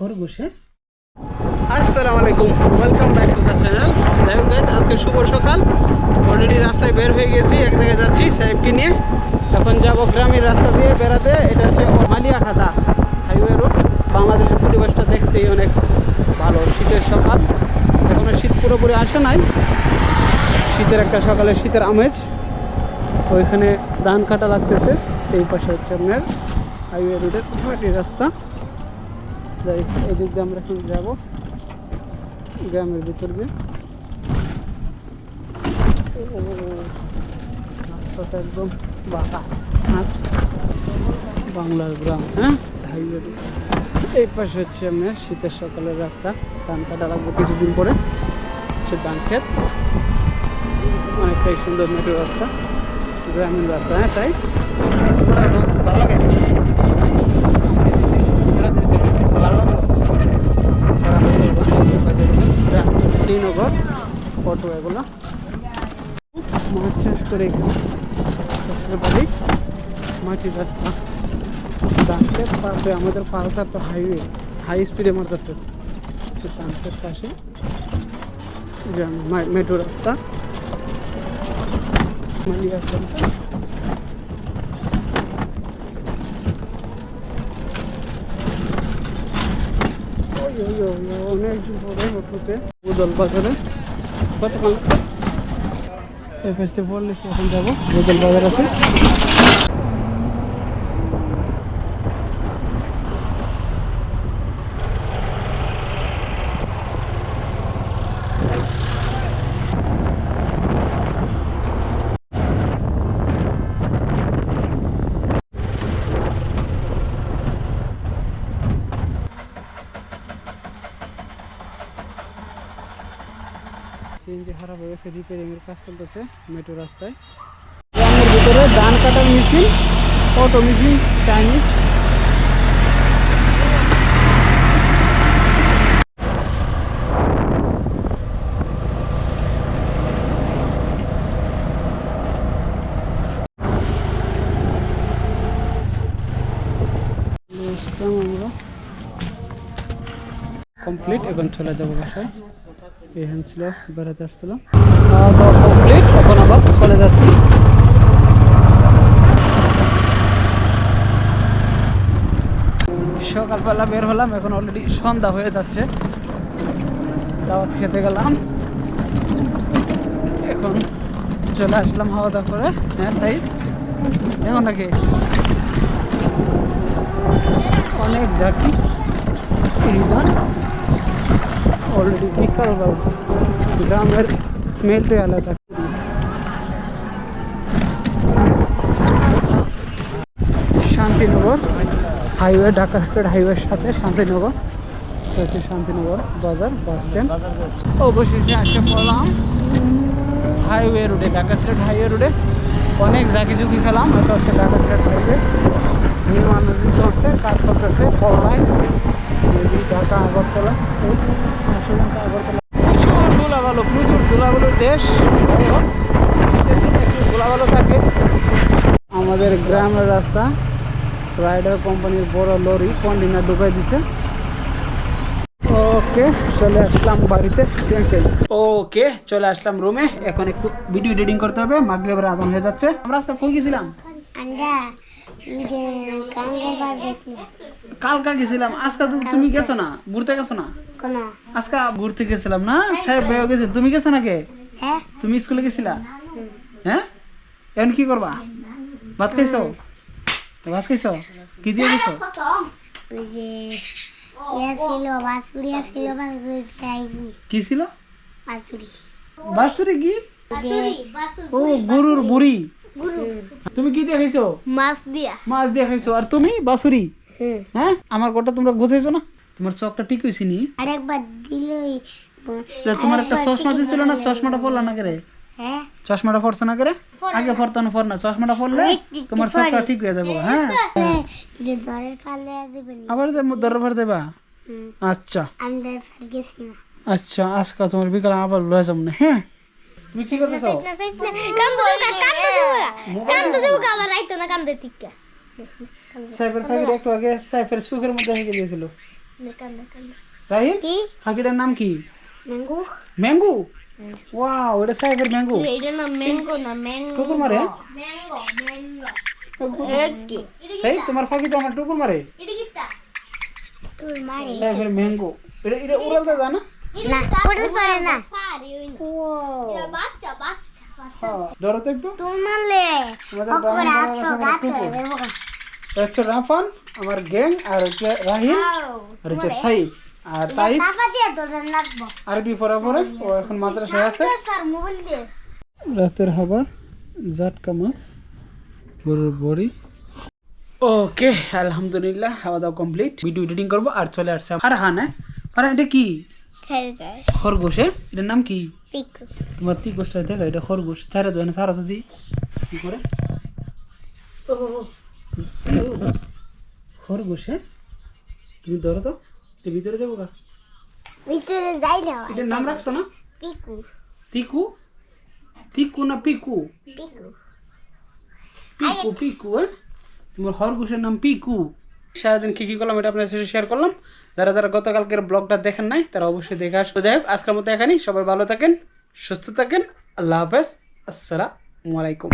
খরগোশে আসসালামু আলাইকুম welcome back to the channel যাই হোক আজকে শুভ সকাল। অলরেডি রাস্তায় বের হয়ে গেছি, এক জায়গায় যাচ্ছি সাহেবকে নিয়ে। এখন যাব গ্রামের রাস্তা দিয়ে বেড়াতে, এটা হচ্ছে মালিয়াখাদা হাইওয়ে রোড বাংলাদেশের পরিবেশটা দেখতেই অনেক ভালো, শীতের সকাল। এখনও শীত পুরোপুরি আসে নাই। শীতের একটা সকালে শীতের আমেজ। ওইখানে ধান কাটা লাগতেছে, এই পাশে হচ্ছে আপনার হাইওয়ে রোডের রাস্তা। এদিক দিয়ে আমরা এখন যাব। গ্রামের ভিতর দিয়ে। রাস্তাটা একদম বাঁকা। আর বাংলার গ্রাম হ্যাঁ? এই পাশে হচ্ছে আপনার শীতের সকালের রাস্তা। ধান কাটা লাগবে কিছুদিন পরে। হচ্ছে ধান ক্ষেত। অনেকটাই সুন্দর মেট্রো রাস্তা। গ্রামীণ রাস্তা হ্যাঁ সাই? ভালো লাগে করে এখানে বাড়ি মাটির রাস্তা ডান্সের পাশে আমাদের পালসার তো হাইওয়ে হাই স্পিডে মারতেছে। ডান্সের পাশে মেট্রো রাস্তা। মালিয়া রাস্তা অনেক পরে অটোতে বুদল বাজারে। কতক্ষণ এই ফেসতে বললেছি এখন যাব বুদল বাজার আছে সিএনজি খারাপ হয়ে গেছে রিপেয়ারিং এর কাজ চলতেছে মেট্রো রাস্তায়। গ্রামের ভিতরে ধান কাটার মেশিন অটো মেশিন চাইনিজ আমরা কমপ্লিট এখন চলে যাব বাসায়। ছিল, বেড়াতে আসছিলাম। কমপ্লিট এখন আবার চলে যাচ্ছি সকালবেলা বের হলাম, এখন অলরেডি সন্ধ্যা হয়ে যাচ্ছে। দাওয়াত খেতে গেলাম। এখন চলে আসলাম হাওয়া দাওয়া করে। হ্যাঁ সাইড এখন নাকি? অনেক এইবার অলরেডি বিকালবেলা গ্রামের স্মেলটাই আলাদা শান্তিনগর হাইওয়ে, ঢাকা স্টেট হাইওয়ের সাথে শান্তিনগর। হচ্ছে শান্তিনগর বাজার, বাস স্ট্যান্ড। অবশেষে আসে পড়লাম হাইওয়ে রোডে, ঢাকা স্টেট হাইওয়ে রোডে। অনেক জাকি জুকি খেলাম, এটা হচ্ছে ঢাকা স্টেট হাইওয়ে। নির্মাণাধীন চলছে, কাজ চলতেছে, ফল লাইন প্রচুর প্রচুর দেশ থাকে আমাদের গ্রামের রাস্তা, রাইডার কোম্পানির বড় লরি কন্টেনার ঢুকাই দিছে। ওকে, চলে আসলাম বাড়িতে ওকে, চলে আসলাম রুমে। এখন একটু ভিডিও এডিটিং করতে হবে, মাগরিবের আজান হয়ে যাচ্ছে। আমরা আজকে কই গেছিলাম? কালকা গেছিলাম। আজকে তো তুমি গেছো না? ঘুরতে গেছো না? আজকে ঘুরতে গেছিলাম না? সাহেব ভাইও গেছে। তুমি গেছো নাকি হ্যাঁ। তুমি স্কুলে গেছিলা? হ্যাঁ? এখন কি করবা? ভাত খাইছো? ভাত খাইছো? কি দিয়ে গেছো? ওই যে ছিল বাসুরি ছিল বাসুরি খাইছি কি ছিল? বাসুরি বাসুরি কি? ও গরুর বুড়ি। তুমি কি দিয়ে খাইছো? মাছ দিয়া। মাছ দিয়ে খাইছো। আর তুমি বাসুরি হ্যাঁ? আমার কথা তোমরা গুছাইছো না? তোমার চোখটা ঠিক হয়েছি নি? আরেকবার দিলই তোমার একটা চশমা দিছিল না? চশমাটা পড়লা না করে? হ্যাঁ। চশমাটা পড়ছো না করে? আগে পড়তো না পড় না। চশমাটা পড়লে তোমার চোখটা ঠিক হয়ে যাবে হ্যাঁ? যে দরের আবার দরবার দেবা? আচ্ছা। আচ্ছা আজকে তোমার বিকালে আবার লয়ে যাব না হ্যাঁ? তুমি কি করতেছো সাইফের ফাঁকির একটু আগে সাইফের সুখের মধ্যে হেঁকে দিয়েছিল। রাহিম কি? পাখিটার নাম কি? ম্যাঙ্গো ম্যাঙ্গু ওয়াও এটা সাইফের ম্যাঙ্গু এটা না ম্যাঙ্গো না ম্যাঙ্গো টুকুর মারে ম্যাঙ্গো ম্যাঙ্গো কি? সাইফ তোমার পাখি তো আমার টুকুর মারে। এটা কিটা তোর মারে সাইফের ম্যাঙ্গো এটা এটা উড়ালতে জানা? না ওটা পারে না। ওয়াও বাচ্চা বাচ্চা ধরো তো একটু। তোর মারলে আমাদের ওপরে রাহিম হাত দাদার তো গাতে দেবো হচ্ছে রাফান আমার গ্যাং আর হচ্ছে রাহিম আর হচ্ছে সাইফ। আর তাই সাফা দিয়ে তোর লাগবো। আরবি পরে ও এখন মাদ্রাসায় আছে। স্যার মোবাইল দিয়ে রাতের খাবার জাটকা মাছ গরুর বড়ি। ওকে আলহামদুলিল্লাহ খাওয়া দাওয়া কমপ্লিট। ভিডিও এডিটিং করব আর চলে আসছে আর হ্যাঁ? না আর এটা কি? খরগোশে। এটার নাম কি? পিকু তোমার তিক গোষ্ঠটা দেখো এটা খরগোশ। ছাড়া দেয় না ছাড়া তো দিই কি করে? খরগোশে তুমি ধরো তো তো ভিতরে যাব গা। ভিতরে যাই না এটার নাম রাখছো না? পিকু তিকু তিকু না পিকু? পিকু পিকু পিকু হ্যাঁ তোমার খরগোশের নাম পিকু। সারাদিন কি কি করলাম এটা আপনার সাথে শেয়ার করলাম। যারা যারা গতকালকের ব্লগটা দেখেন নাই, তারা অবশ্যই দেখে আসব যাই হোক, আজকের মতো এখানেই। সবাই ভালো থাকেন, সুস্থ থাকেন। আল্লাহ হাফেজ। আসসালামু আলাইকুম।